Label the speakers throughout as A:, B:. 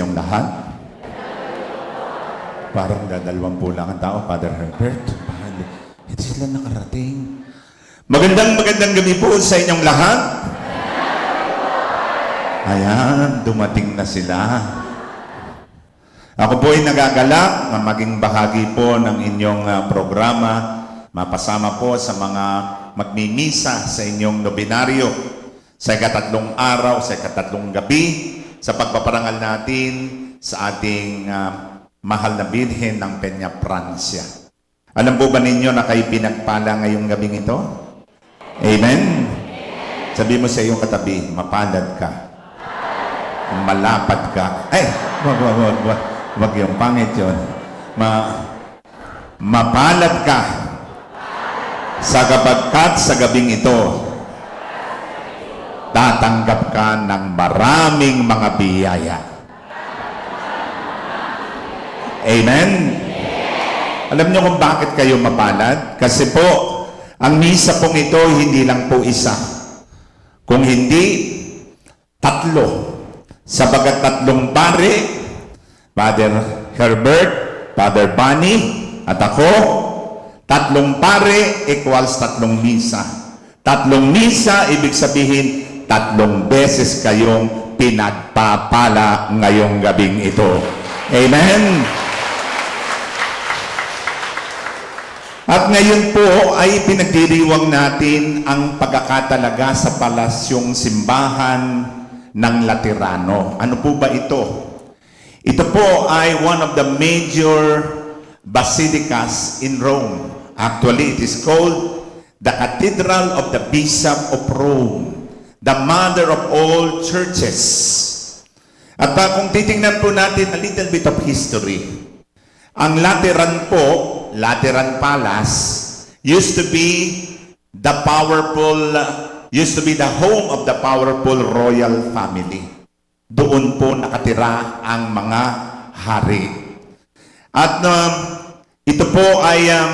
A: inyong lahat. Parang dadalawang po lang ang tao, Father Herbert. Parang hindi sila nakarating. Magandang magandang gabi po sa inyong lahat. Ayan, dumating na sila. Ako po ay nagagalak na maging bahagi po ng inyong ah, programa, mapasama po sa mga magmimisa sa inyong nobinaryo sa ikatatlong araw, sa ikatatlong gabi, sa pagpaparangal natin sa ating ah, mahal na Birhen ng Peña Francia. Alam po ba ninyo na kayo pinagpala ngayong gabing ito? Amen? Sabi mo sa iyong katabi, mapalad ka. Malapad ka. Ay, wag, wag, wag, wag. Wag yung pangit yun. Ma, mapalad ka sa kapagkat sa gabing ito, tatanggap ka ng maraming mga biyaya. Amen? Alam niyo kung bakit kayo mapalad? Kasi po, ang misa pong ito, hindi lang po isa. Kung hindi, tatlo. Sabagat tatlong pare, Father Herbert, Father Bunny, at ako, tatlong pare equals tatlong misa. Tatlong misa, ibig sabihin, tatlong beses kayong pinagpapala ngayong gabing ito. Amen? At ngayon po ay pinagdiriwang natin ang pagkakatalaga sa palasyong simbahan ng Laterano. Ano po ba ito? Ito po ay one of the major basilicas in Rome. Actually, it is called the Cathedral of the Bishop of Rome, the mother of all churches. At uh, kung titingnan po natin a little bit of history, ang Lateran po, Lateran Palace, used to be the powerful, used to be the home of the powerful royal family. Doon po nakatira ang mga hari. At um, ito po ay um,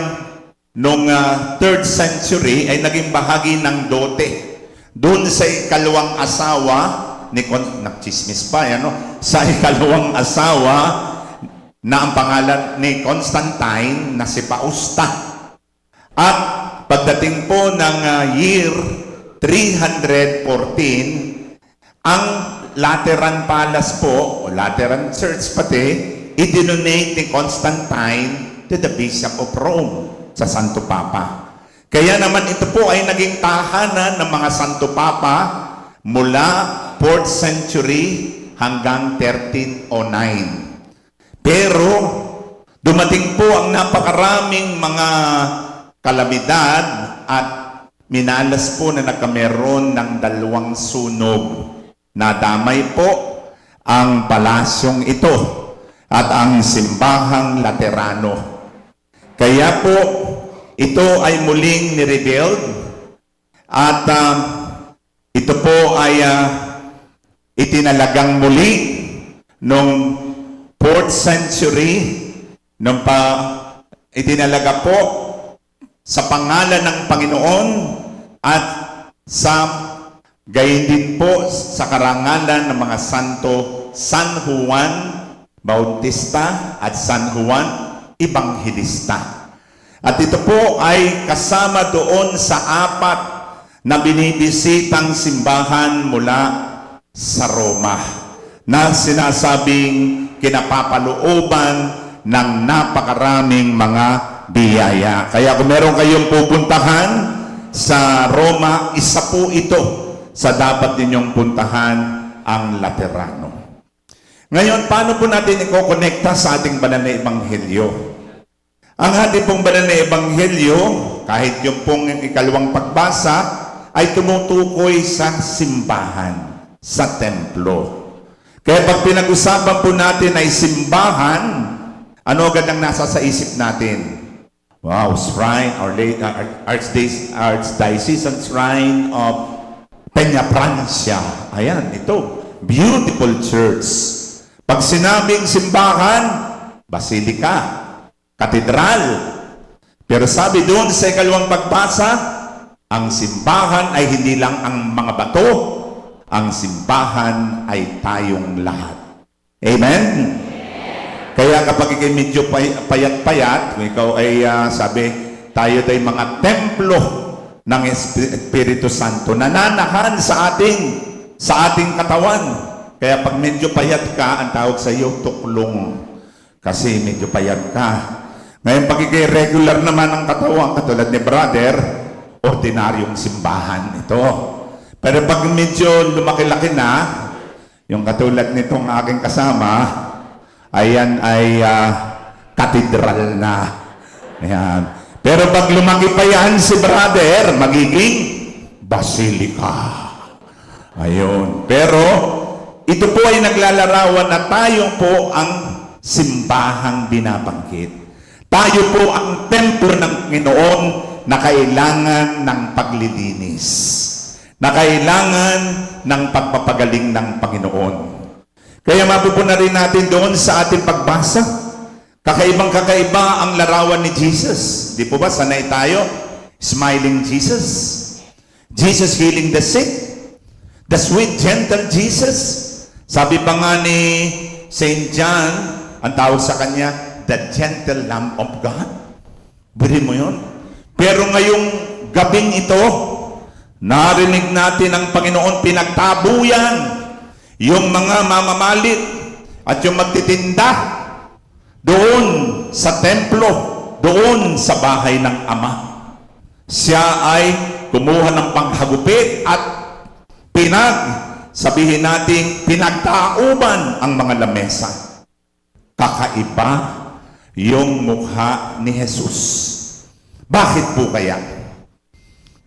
A: noong uh, 3rd century ay naging bahagi ng dote. Doon sa ikalawang asawa ni Con nagchismis pa yan, no? Sa ikalawang asawa na ang pangalan ni Constantine na si Pausta. At pagdating po ng uh, year 314, ang Lateran Palace po, o Lateran Church pati, idinonate ni Constantine to the Bishop of Rome sa Santo Papa. Kaya naman ito po ay naging tahanan ng mga Santo Papa mula 4th century hanggang 1309. Pero dumating po ang napakaraming mga kalamidad at minalas po na nagkameron ng dalawang sunog. Nadamay po ang palasyong ito at ang simbahang Laterano. Kaya po ito ay muling nirebuild at um, ito po ay uh, itinalagang muli noong 4th century nung pa itinalaga po sa pangalan ng Panginoon at sa gayon din po sa karangalan ng mga santo San Juan Bautista at San Juan Evangelista. At ito po ay kasama doon sa apat na binibisitang simbahan mula sa Roma na sinasabing kinapapalooban ng napakaraming mga biyaya. Kaya kung meron kayong pupuntahan sa Roma, isa po ito sa dapat ninyong puntahan ang Laterano. Ngayon, paano po natin ikokonekta sa ating banal na ebanghelyo? Ang ating pong banal na ebanghelyo, kahit yung pong ikalawang pagbasa, ay tumutukoy sa simbahan, sa templo. Kaya pag pinag-usapan po natin ay simbahan, ano agad ang nasa sa isip natin? Wow, shrine, Our Lady, uh, Archdiocese, Archdiocesan Shrine of Peña Francia. Ayan, ito. Beautiful church. Pag sinabing simbahan, basilika, katedral. Pero sabi doon sa ikalawang pagbasa, ang simbahan ay hindi lang ang mga bato, ang simbahan ay tayong lahat. Amen? Kaya kapag ikay medyo pay- payat-payat, kung ikaw ay ah, sabi, tayo ay mga templo ng Esp- Espiritu Santo, nananahan sa ating sa ating katawan. Kaya pag medyo payat ka, ang tawag sa iyo, tuklong. Kasi medyo payat ka. Ngayon, pag ikay regular naman ang katawan, katulad ni brother, ordinaryong simbahan ito. Pero pag medyo lumaki-laki na, yung katulad nitong aking kasama, ayan ay ah, katedral na. Ayan. Pero pag lumaki pa yan si brother, magiging basilika. Ayun. Pero ito po ay naglalarawan na tayo po ang simbahang binabanggit. Tayo po ang templo ng Panginoon na kailangan ng paglilinis. Na kailangan ng pagpapagaling ng Panginoon. Kaya mapupunan rin natin doon sa ating pagbasa. Kakaibang kakaiba ang larawan ni Jesus. Di po ba sanay tayo? Smiling Jesus. Jesus healing the sick. The sweet, gentle Jesus. Sabi pa nga ni St. John, ang tawag sa kanya, the gentle Lamb of God. Bili mo yun. Pero ngayong gabing ito, narinig natin ang Panginoon pinagtabuyan yung mga mamamalit at yung magtitinda doon sa templo, doon sa bahay ng Ama. Siya ay kumuha ng panghagupit at pinag, sabihin natin, pinagtauban ang mga lamesa. Kakaiba yung mukha ni Jesus. Bakit po kaya?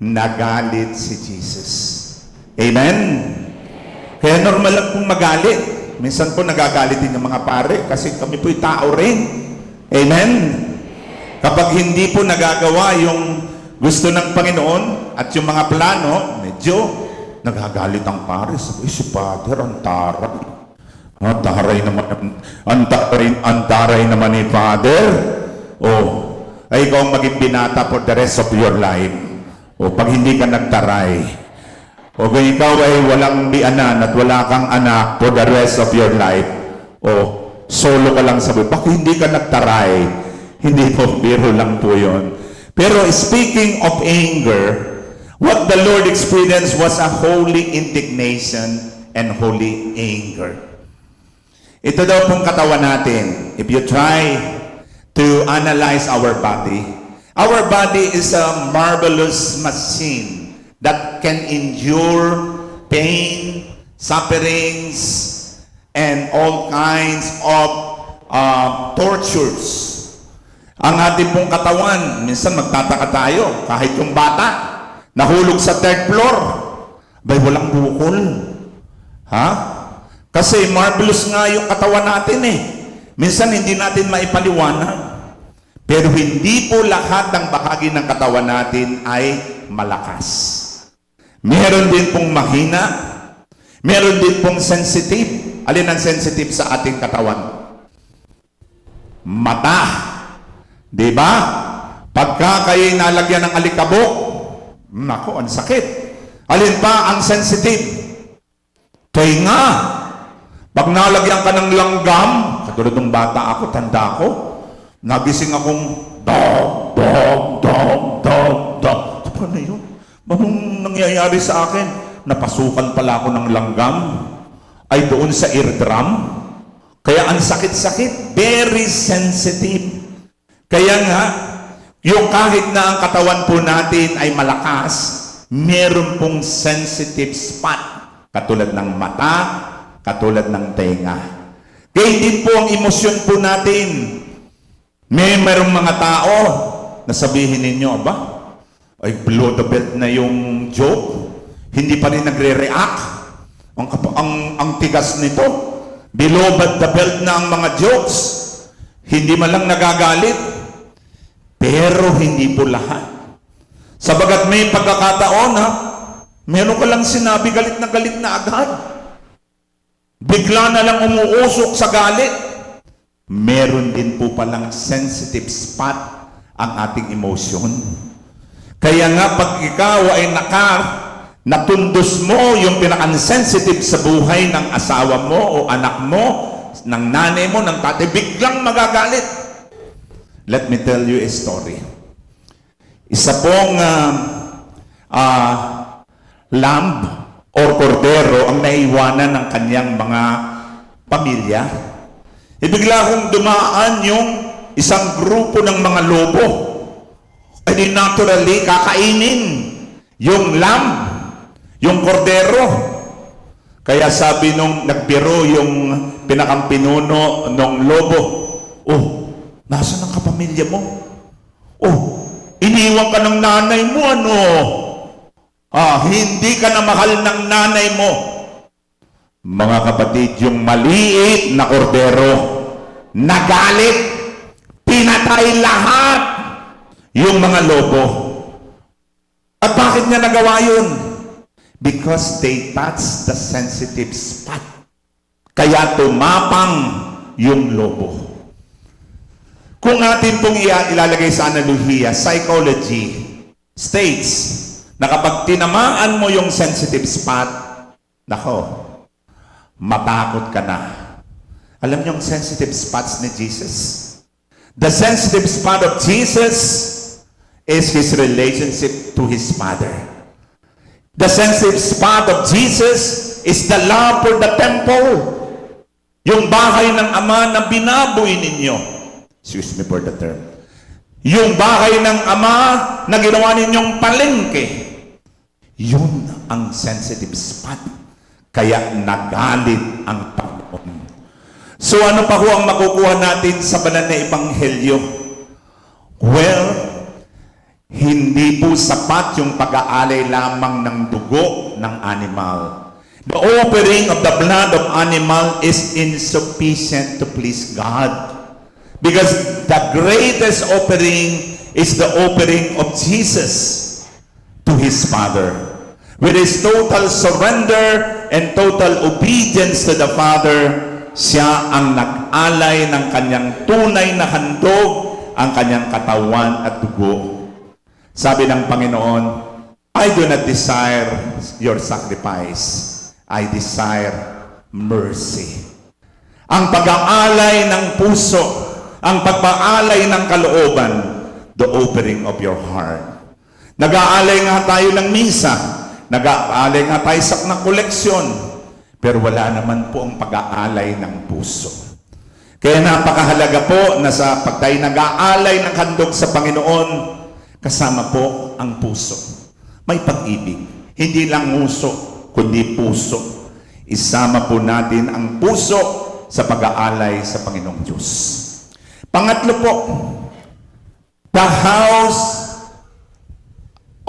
A: Nagalit si Jesus. Amen? Kaya normal lang pong magalit. Minsan po nagagalit din yung mga pare kasi kami po'y tao rin. Amen? Kapag hindi po nagagawa yung gusto ng Panginoon at yung mga plano, medyo nagagalit ang pare. Sabi, "Eh, si Father, ang taray. Ang taray naman, ang taray, ang taray naman ni Father. Oh, ay ikaw ang maging binata for the rest of your life. O pag hindi ka nagtaray, o kung ikaw ay walang bianan at wala kang anak for the rest of your life, o solo ka lang sabi, bakit hindi ka nagtaray? Hindi po, biro lang po yun. Pero speaking of anger, what the Lord experienced was a holy indignation and holy anger. Ito daw pong katawan natin. If you try to analyze our body, our body is a marvelous machine that can endure pain, sufferings, and all kinds of uh, tortures. Ang ating pong katawan, minsan magtataka tayo, kahit yung bata, nahulog sa third floor, bay walang bukol. Ha? Kasi marvelous nga yung katawan natin eh. Minsan hindi natin maipaliwanag. Pero hindi po lahat ng bahagi ng katawan natin ay malakas. Meron din pong mahina. Meron din pong sensitive. Alin ang sensitive sa ating katawan? Mata. Di ba? Pagka kayo nalagyan ng alikabok, nako, ang sakit. Alin pa ang sensitive? Tenga. Pag nalagyan ka ng langgam, katulad ng bata ako, tanda ako, nagising akong dog, dog, dog, dog, dog. Paano yun? Anong nangyayari sa akin? Napasukan pala ako ng langgam ay doon sa eardrum. Kaya ang sakit-sakit, very sensitive. Kaya nga, yung kahit na ang katawan po natin ay malakas, meron pong sensitive spot. Katulad ng mata, katulad ng tenga. Kaya din po ang emosyon po natin. May merong mga tao na sabihin ninyo, aba, ay below the belt na yung joke, hindi pa rin nagre-react. Ang, ang, ang tigas nito, below the belt na ang mga jokes, hindi man lang nagagalit, pero hindi po lahat. Sabagat may pagkakataon ha, meron ka lang sinabi galit na galit na agad. Bigla na lang umuusok sa galit. Meron din po palang sensitive spot ang ating emosyon. Kaya nga pag ikaw ay naka, natundos mo yung pinaka-sensitive sa buhay ng asawa mo o anak mo, ng nanay mo, ng tatay, biglang magagalit. Let me tell you a story. Isa pong ah, ah, lamb or kordero ang naiwanan ng kanyang mga pamilya. Ibigla kong dumaan yung isang grupo ng mga lobo. E di naturally, kakainin yung lamb, yung kordero. Kaya sabi nung nagbiro yung pinakampinuno ng lobo, Oh, nasa ang kapamilya mo? Oh, iniwan ka ng nanay mo, ano? Ah, hindi ka na mahal ng nanay mo. Mga kapatid, yung maliit na kordero, nagalit, pinatay lahat yung mga lobo. At bakit niya nagawa yun? Because they touched the sensitive spot. Kaya tumapang yung lobo. Kung atin pong ilalagay sa analohiya, psychology states na kapag tinamaan mo yung sensitive spot, nako, matakot ka na. Alam niyo yung sensitive spots ni Jesus? The sensitive spot of Jesus is his relationship to his Father. The sensitive spot of Jesus is the love for the temple. Yung bahay ng Ama na binaboy ninyo. Excuse me for the term. Yung bahay ng Ama na ginawa ninyong palengke. Yun ang sensitive spot. Kaya nagalit ang Panginoon. So ano pa ho ang makukuha natin sa banal na ebanghelyo? Well, hindi po sapat yung pag-aalay lamang ng dugo ng animal. The offering of the blood of animal is insufficient to please God. Because the greatest offering is the offering of Jesus to His Father. With His total surrender and total obedience to the Father, siya ang nag-alay ng kanyang tunay na handog, ang kanyang katawan at dugo. Sabi ng Panginoon, I do not desire your sacrifice. I desire mercy. Ang pag-aalay ng puso, ang pagpaalay ng kalooban, the offering of your heart. Nag-aalay nga tayo ng misa, nag-aalay nga tayo sa ng koleksyon, pero wala naman po ang pag-aalay ng puso. Kaya napakahalaga po na sa pag tayo nag-aalay ng handog sa Panginoon, kasama po ang puso. May pag-ibig. Hindi lang muso, kundi puso. Isama po natin ang puso sa pag-aalay sa Panginoong Diyos. Pangatlo po, the house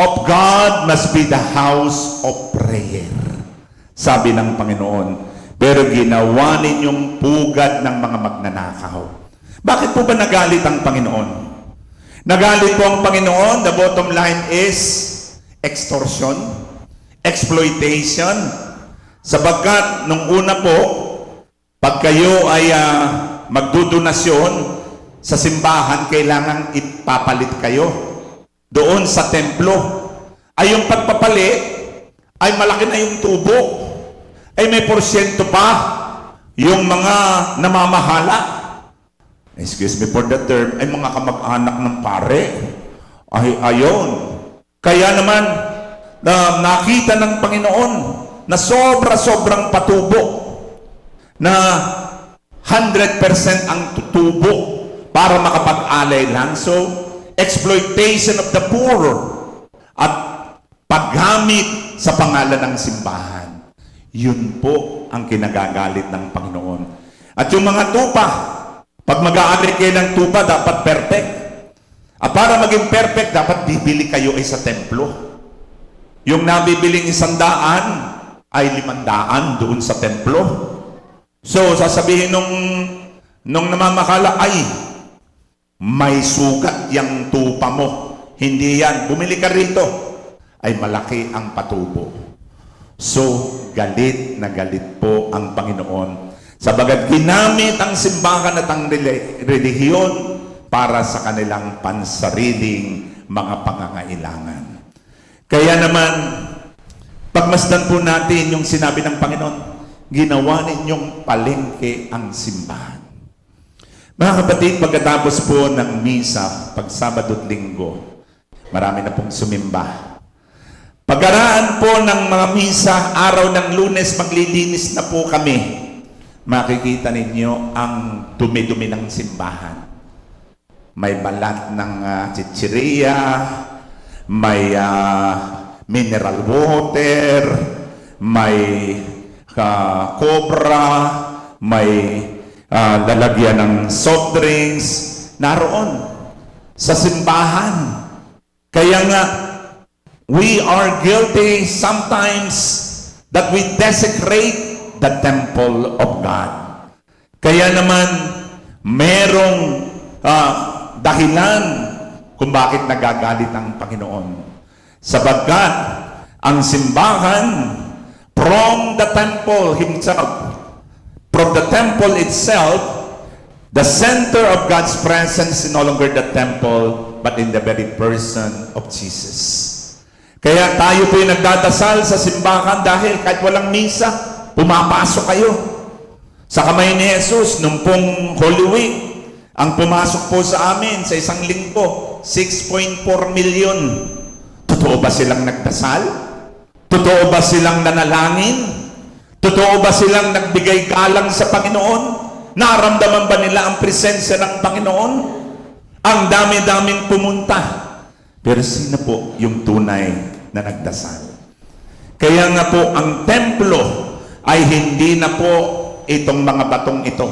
A: of God must be the house of prayer. Sabi ng Panginoon, pero ginawa ninyong pugad ng mga magnanakaw. Bakit po ba nagalit ang Panginoon? Nagalit po ang Panginoon, the bottom line is extortion, exploitation, sabagkat nung una po, pag kayo ay ah, magdudonasyon sa simbahan, kailangan ipapalit kayo doon sa templo. Ay yung pagpapalit, ay malaki na yung tubo. Ay may porsyento pa yung mga namamahala. Excuse me for the term, ay mga kamag-anak ng pare. Ay ayon. Kaya naman, na nakita ng Panginoon na sobra-sobrang patubo na 100% ang tutubo para makapag-alay lang. So, exploitation of the poor at paggamit sa pangalan ng simbahan. Yun po ang kinagagalit ng Panginoon. At yung mga tupa, pag mag-aalay kayo ng tupa, dapat perfect. At para maging perfect, dapat bibili kayo ay sa templo. Yung nabibiling isang daan ay limandaan doon sa templo. So, sasabihin nung, nung namamakala, ay, may sugat yung tupa mo. Hindi yan. Bumili ka rito. Ay malaki ang patubo. So, galit na galit po ang Panginoon. Sabagat ginamit ang simbahan at ang reli- relihiyon para sa kanilang pansariling mga pangangailangan. Kaya naman, pagmasdan po natin yung sinabi ng Panginoon, ginawa ninyong palengke ang simbahan. Mga kapatid, pagkatapos po ng misa, pag Sabado at Linggo, marami na pong sumimba. Pagkaraan po ng mga misa, araw ng lunes, maglilinis na po kami. Makikita ninyo ang dumi-dumi ng simbahan. May balat ng uh, chichirya, may ah, mineral water, may ah, cobra, may ah, lalagyan ng soft drinks, naroon sa simbahan. Kaya nga, we are guilty sometimes that we desecrate the temple of God. Kaya naman, merong ah, dahilan kung bakit nagagalit ang Panginoon. Sapagkat ang simbahan from the temple himself, from the temple itself, the center of God's presence is no longer the temple, but in the very person of Jesus. Kaya tayo po yung nagdadasal sa simbahan dahil kahit walang misa, pumapasok kayo. Sa kamay ni Jesus, nung pong Holy Week, ang pumasok po sa amin sa isang linggo, 6.4 million. Totoo ba silang nagdasal? Totoo ba silang nanalangin? Totoo ba silang nagbigay galang sa Panginoon? Naramdaman ba nila ang presensya ng Panginoon? Ang dami-daming pumunta. Pero sino po yung tunay na nagdasal? Kaya nga po, ang templo ay hindi na po itong mga batong ito.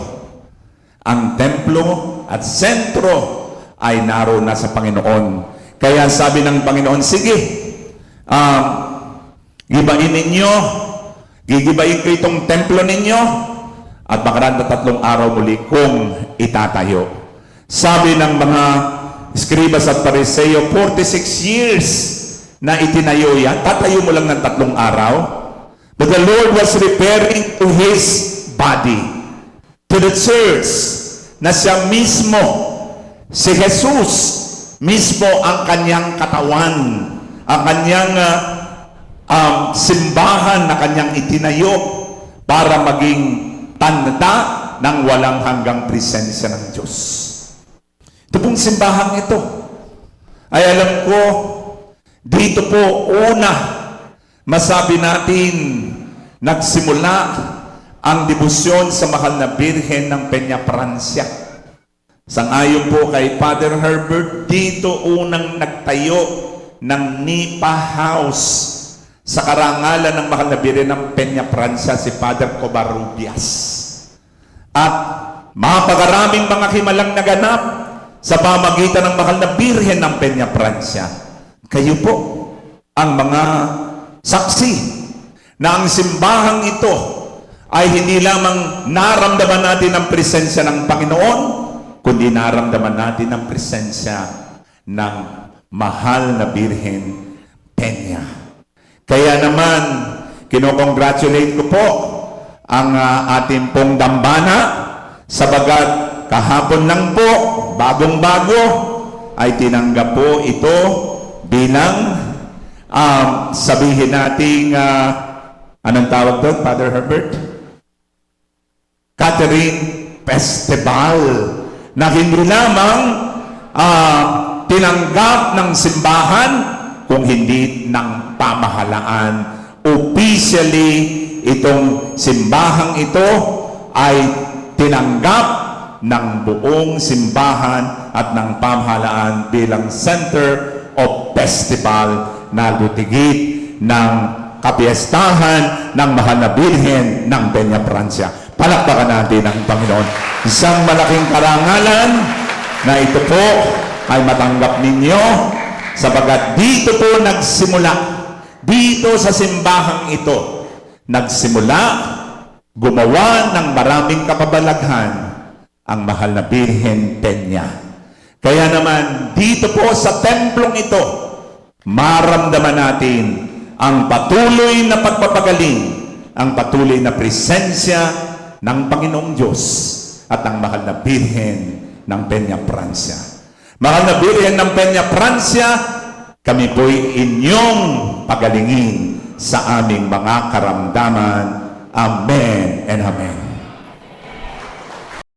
A: Ang templo at sentro ay naroon na sa Panginoon. Kaya sabi ng Panginoon, sige, um, gibain ninyo, gigibain ko itong templo ninyo, at makaraan na tatlong araw muli kung itatayo. Sabi ng mga Escribas at Pariseo, 46 years na itinayo yan, tatayo mo lang ng tatlong araw. But the Lord was referring to His body, to the church, na siya mismo, si Jesus, mismo ang kanyang katawan, ang kanyang ah, um, simbahan na kanyang itinayo para maging tanda ng walang hanggang presensya ng Diyos. Ito pong simbahang ito, ay alam ko, dito po una, masabi natin, nagsimula ang debosyon sa mahal na Birhen ng Peña Francia. Sangayon po kay Father Herbert, dito unang nagtayo ng Nipa House sa karangalan ng mahal na Birhen ng Peña Francia, si Father Covarrubias. At mapagaraming mga himalang naganap sa pamagitan ng mahal na Birhen ng Peña Francia. Kayo po ang mga saksi na ang simbahang ito ay hindi lamang naramdaman natin ang presensya ng Panginoon, kundi naramdaman natin ang presensya ng mahal na Birhen Peña. Kaya naman, kinokongratulate ko po ang ah, ating pong dambana sabagat kahapon lang po, bagong-bago, ay tinanggap po ito bilang um, sabihin nating ah, anong tawag doon, Father Herbert? Catherine Festival na hindi lamang ah, tinanggap ng simbahan kung hindi ng pamahalaan. Officially, itong simbahang ito ay tinanggap ng buong simbahan at ng pamahalaan bilang center of festival na lutigit ng kapiestahan ng mahal na Birhen ng Peña Francia. Palakpakan natin ang Panginoon. Isang malaking karangalan na ito po ay matanggap ninyo sabagat dito po nagsimula, dito sa simbahang ito, nagsimula, gumawa ng maraming kapabalaghan ang mahal na Birhen Peña. Kaya naman, dito po sa templong ito, maramdaman natin ang patuloy na pagpapagaling, ang patuloy na presensya ng Panginoong Diyos at ang mahal na Birhen ng Peña Francia. Mahal na Birhen ng Peña Francia, kami po'y inyong pagalingin sa aming mga karamdaman Amen and Amen.